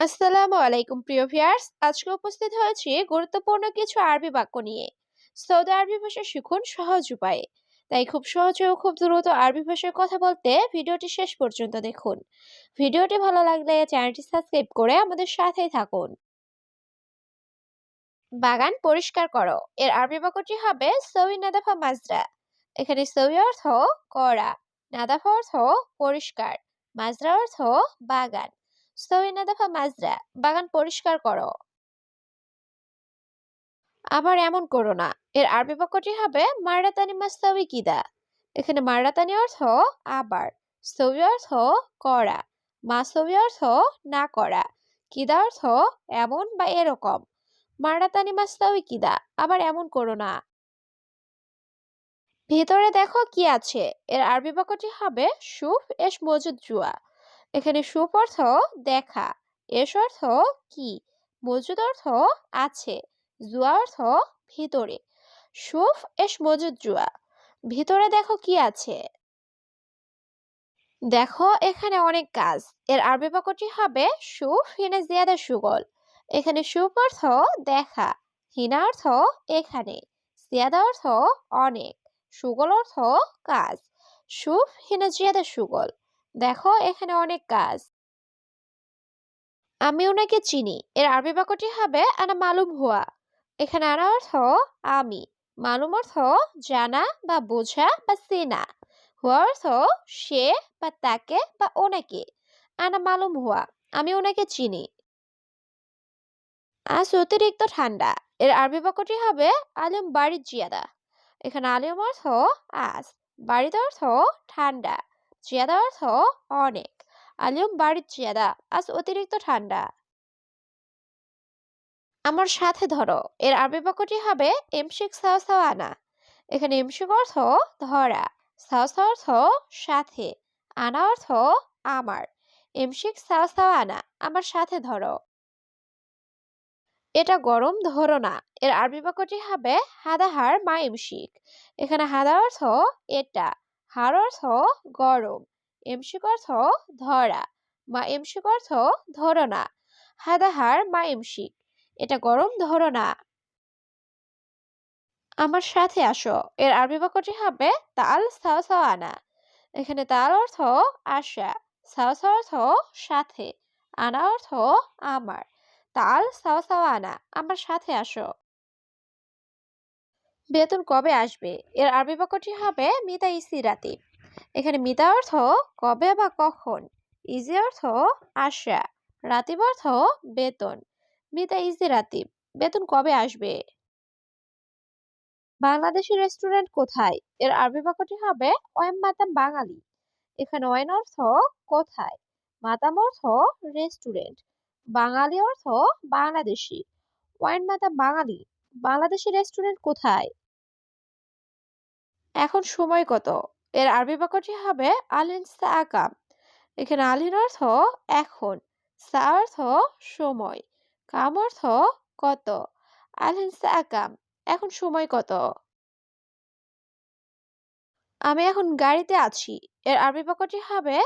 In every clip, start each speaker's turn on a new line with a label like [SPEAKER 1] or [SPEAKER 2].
[SPEAKER 1] আসসালামু আলাইকুম, প্রিয় ভিয়ার্স আজকে উপস্থিত হয়েছি গুরুত্বপূর্ণ কিছু আরবি বাক্য নিয়ে। সৌদি আরবি ভাষা শিখুন সহজ উপায়ে। তাই খুব সহজে ও খুব দ্রুত আরবি ভাষায় কথা বলতে ভিডিওটি শেষ পর্যন্ত দেখুন। ভিডিওটি ভালো লাগলে চ্যানেলটি সাবস্ক্রাইব করে আমাদের সাথেই থাকুন। বাগান পরিষ্কার করো। এর আরবি বাক্যটি হবে সৌই নাদাফা মাজরা। এখানে সৌই অর্থ করা, নাদাফা অর্থ পরিষ্কার, মাজরা অর্থ বাগান। সৌইনা দফা মাজরা, বাগান পরিষ্কার করো। আবার এমন করো না। এর আরবি বাক্যটি হবে মারাতানি মাস্তাউই কিদা। এখানে মারাতানি অর্থ আবার সৌই অর্থ করা মাসৌই অর্থ না করা, কিদা অর্থ এমন বা এরকম। মারাতানি মাস্তাউই কিদা, আবার এমন করো না। ভিতরে দেখো কি আছে। এর আরবি বাক্যটি হবে সুফ এস মজুদ জুয়া। এখানে সুপ অর্থ দেখা। এস অর্থ কি? মজুদ অর্থ আছে, জুয়া অর্থ ভিতরে। সুফ এস মজুদ জুয়া। ভিতরে দেখো কি আছে? দেখো এখানে অনেক কাজ। এর আরবি বাক্যটি হবে সুফ হিনা জিয়াদা সুগল। এখানে সুপ অর্থ দেখা, হিনা অর্থ এখানে, জিয়াদা অর্থ অনেক, সুগল অর্থ কাজ। সুফ হিনা জিয়াদা সুগল। দেখো, এখানে অনেক কাজ। আমি ওনাকে চিনি। এর আরবি বাক্যটি হবে, আনা মালুম হুয়া। এখানে আনা অর্থ, আমি। মালুম অর্থ, জানা বা বোঝা বা চেনা। হুয়া অর্থ, সে বা তাকে বা ওনাকে। আনা মালুম হুয়া। আমি ওনাকে চিনি। আজ অতিরিক্ত ঠান্ডা। এর আরবি বাক্যটি হবে, আলিম বাড়ির জিয়াদা। এখানে আলিম অর্থ, আজ। বাড়িতে অর্থ, ঠান্ডা। জিয়াদা অর্থ অনেক। আলিয়ম বাড়ির জিয়াদা আজ অতিরিক্ত ঠান্ডা। আমার সাথে ধরো, এর আরবি বাক্যটি হবে এমশিক সাও সাও আনা। এখানে এমশিক অর্থ ধরা, সাও অর্থ সাথে, আনা অর্থ আমার। এমশিক সাও সাও আনা, আমার সাথে ধরো। এটা গরম ধরো না, এর আরবি বাক্যটি হবে হাদাহার মা এমশিক এখানে হাদা অর্থ এটা হার অর্থ গরম, এমসিক অর্থ ধরা, মা এমসিক অর্থ ধরো না হাদাহার মা এমসিক, এটা গরম ধরো না আমার সাথে আসো, এর আরবি বাক্যটি হবে তাল সাও সাও আনা। এখানে তাল অর্থ আশা, সাও সাও অর্থ সাথে, আনা অর্থ আমার। তাল সাও সাও আনা, আমার সাথে আসো। বেতন কবে আসবে? এর আরবি বাক্যটি হবে মিতা ইসি রাতি এখানে মিতা অর্থ কবে বা কখন। ইজি অর্থ আশা রাতিব অর্থ বেতন। মিতা ইজি রাতিব বেতন কবে আসবে? বাংলাদেশি রেস্টুরেন্ট কোথায়? এর আরবি বাক্যটি হবে ওয়েম মাতাম বাঙালি এখানে ওয়েন অর্থ কোথায়? মাতাম অর্থ রেস্টুরেন্ট। বাঙালি অর্থ বাংলাদেশি। ওয়াইন মাতাম বাঙালি বাংলাদেশি রেস্টুরেন্ট কোথায়? এখন সময় কত? এর আরবি বাক্যটি হবে আলিন আকাম এখানে আলিন অর্থ এখন সা অর্থ সময়, কাম অর্থ কত? আলিন আকাম এখন সময় কত? আমি এখন গাড়িতে আছি। এর আরবি বাক্যটি হবে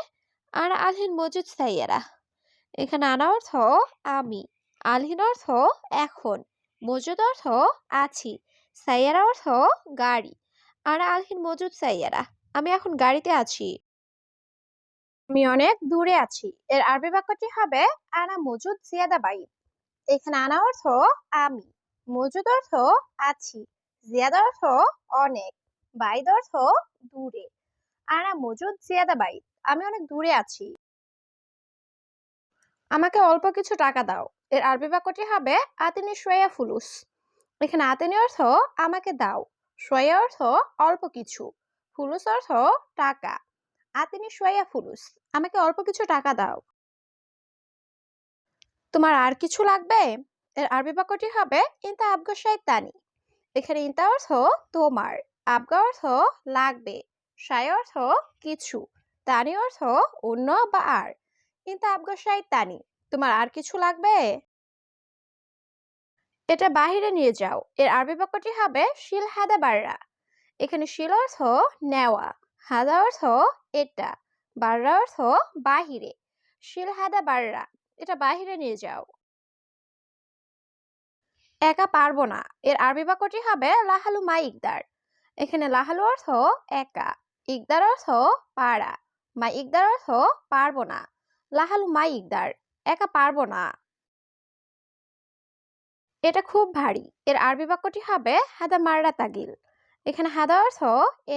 [SPEAKER 1] আনা আলহিন মজুদ সাইয়ারা। এখানে আনা অর্থ আমি আলহিন অর্থ এখন, মজুদ অর্থ আছি, সাইয়ারা অর্থ গাড়ি। আনা আলহিন মজুদ সাইয়ারা, আমি এখন গাড়িতে আছি। আমি অনেক দূরে আছি। এর আরবি বাক্যটি হবে, আনা মজুদ জিয়াদা বাইদ এখানে আনা অর্থ, আমি। মজুদ অর্থ, আছি। জিয়াদা অর্থ, অনেক। বাইদ অর্থ, দূরে। আনা মজুদ জিয়াদা বাইদ আমি অনেক দূরে আছি। আমাকে অল্প কিছু টাকা দাও। এর আরবি বাক্যটি হবে, আতিনি সোয়া ফুলুস। এখানে আতিনি অর্থ, আমাকে দাও। সোয়া অর্থ অল্প কিছু, ফুলুস অর্থ টাকা। আতিনি সোয়া ফুলুস, আমাকে অল্প কিছু টাকা দাও। তোমার আর কিছু লাগবে? এর আরবি বাক্যটি হবে ইন্তা আবগা তানি এখানে ইন্তা অর্থ তোমার, আবগা অর্থ লাগবে, সায় অর্থ কিছু, তানি অর্থ অন্য বা আর। ইন্তা আবগা তানি তোমার আর কিছু লাগবে? এটা বাহিরে নিয়ে যাও। এর আরবি বাক্যটি হবে শিল হাদা বাররা। এখানে শিল অর্থ নেওয়া, হাদা অর্থ এটা, বাররা অর্থ বাহিরে। শিল হাদা বাররা, এটা বাহিরে নিয়ে যাও। একা পারব না। এর আরবি বাক্যটি হবে লাহালু মা ইকদার। এখানে লাহালু অর্থ একা, ইকদার অর্থ পারা মা ইকদার অর্থ পারব না। লাহালু মা ইকদার, একা পারব না। এটা খুব ভারী। এর আরবি বাক্যটি হবে হাদা মাররা তাগিল। এখানে হাদা অর্থ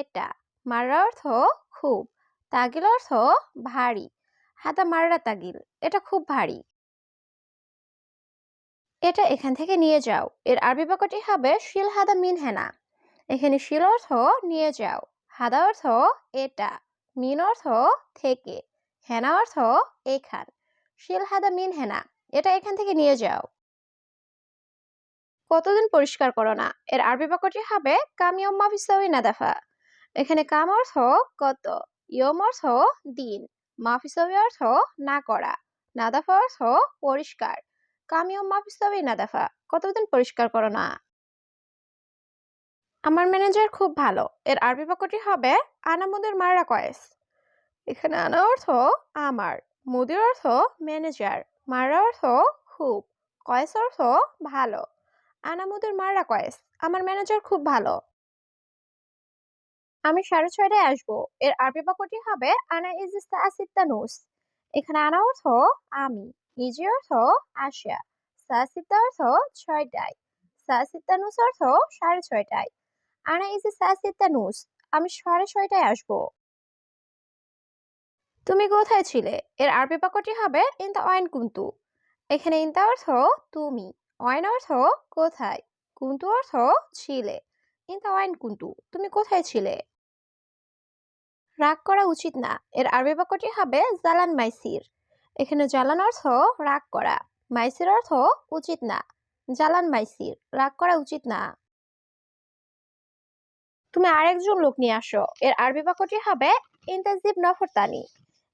[SPEAKER 1] এটা, মাররা অর্থ খুব, তাগিল অর্থ ভারী। হাদা মাররা তাগিল, এটা খুব ভারী। এটা এখান থেকে নিয়ে যাও। এর আরবি বাক্যটি হবে শিল হাদা মিন হেনা এখানে শিল অর্থ নিয়ে যাও, হাদা অর্থ এটা, মিন অর্থ থেকে, হেনা অর্থ এখান। শিল হাদা মিন হেনা এটা এখান থেকে নিয়ে যাও। কতদিন পরিষ্কার করো না? এর আরবি বাক্যটি হবে কামিয়ম মাফিসাউই নাদাফা। এখানে কাম অর্থ কত? ইয়ম অর্থ দিন। মাফিসাউই অর্থ না করা। নাদাফা অর্থ পরিষ্কার। কামিয়ম মাফিসাউই নাদাফা। কতদিন পরিষ্কার করো না? আমার ম্যানেজার খুব ভালো। এর আরবি বাক্যটি হবে আনামুদের মারা কয়েস। এখানে আনা অর্থ আমার। মুদির অর্থ ম্যানেজার। মারা অর্থ খুব। কয়েস অর্থ ভালো। আনামুদের মারা কয়েস আমার ম্যানেজার খুব ভালো। আমি সাড়ে ছয়টায় আসব। এর আরবি বাক্যটি হবে, আনা ইজিস্তা আসিত্তানুস এখানে আনা অর্থ, আমি। ইজি অর্থ আসা সাসিত্তা অর্থ, ছয়টায়। সাসিত্তানুস অর্থ, সাড়ে ছয়টায়। আনা ইজি সাসিত্তানুস আমি সাড়ে ছয়টায় আসব। তুমি কোথায় ছিলে? এর আরবি বাক্যটি হবে ইনতা অয়েন কুন্তু। এখানে ইনতা অর্থ, তুমি। অয়েন অর্থ কোথায়? কুন্তু অর্থ ছিলে। ইনতা অয়েন কুন্তু, তুমি কোথায় ছিলে? রাগ করা উচিত না। এর আরবি বাক্যটি হবে জালান মাইসির। এখানে জালান অর্থ রাগ করা। মাইসির অর্থ উচিত না। জালান মাইসির, রাগ করা উচিত না। তুমি আরেকজন লোক নিয়ে আসো। এর আরবি বাক্যটি হবে ইন্তাজিব নফরতানি।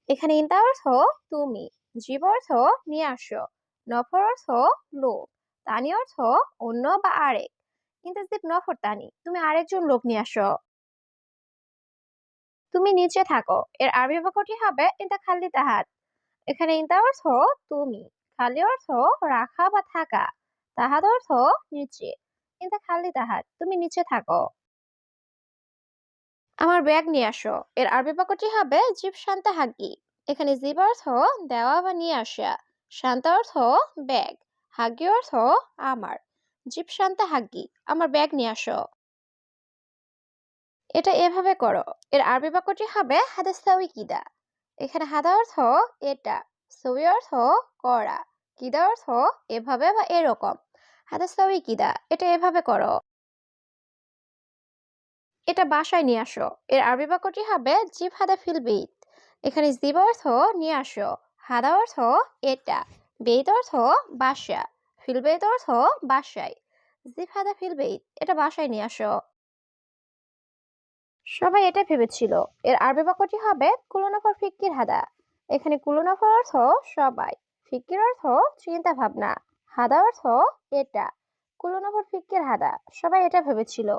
[SPEAKER 1] এখানে ইন্তা অর্থ তুমি, জীব অর্থ নিয়ে আসো। নফর অর্থ লোক। তানি অর্থ অন্য বা আরেক। ইন্তাজিব নফরতানি তুমি আরেকজন লোক নিয়ে আসো। তুমি নিচে থাকো, এর আরবি বাক্যটি হবে ইন্তা খালি তাহাত। এখানে ইন্তা অর্থ তুমি, খালি অর্থ রাখা বা থাকা, তাহাত অর্থ নিচে, ইন্তা খালি তাহাত, তুমি নিচে থাকো। আমার ব্যাগ নিয়ে আসো, এর আরবি বাক্যটি হবে জীব শান্তা হাগি। এখানে জীব অর্থ দেওয়া বা নিয়ে আসা, শান্তা অর্থ ব্যাগ। হাগি অর্থ আমার। জীব শান্তা হাগি, আমার ব্যাগ নিয়ে আসো। এটা এভাবে করো। এর আরবি বাক্যটি হবে হাদা সাউই কিদা এখানে হাদা অর্থ এটা সউই অর্থ করা কিদা অর্থ এভাবে বা এরকম। হাদা সাউই কিদা এটা এভাবে করো। এটা বাসায় নিয়ে আসো। এর আরবি বাক্যটি হবে জিব হাদা ফিল বেইত এখানে জিব অর্থ নিয়ে আসো। হাদা অর্থ এটা। বেইত অর্থ বাসা ফিল বেইত অর্থ বাসায়। জিব হাদা ফিল বেইত এটা বাসায় নিয়ে আসো। সবাই এটা ভেবেছিল। এর আরবি বাক্যটি হবে কুলনাফর ফিক্কির হাদা। এখানে কুলনাফর অর্থ সবাই, ফিক্কির অর্থ চিন্তা ভাবনা হাদা অর্থ এটা, কুলনাফর ফিক্কির হাদা। সবাই এটা ভেবেছিল।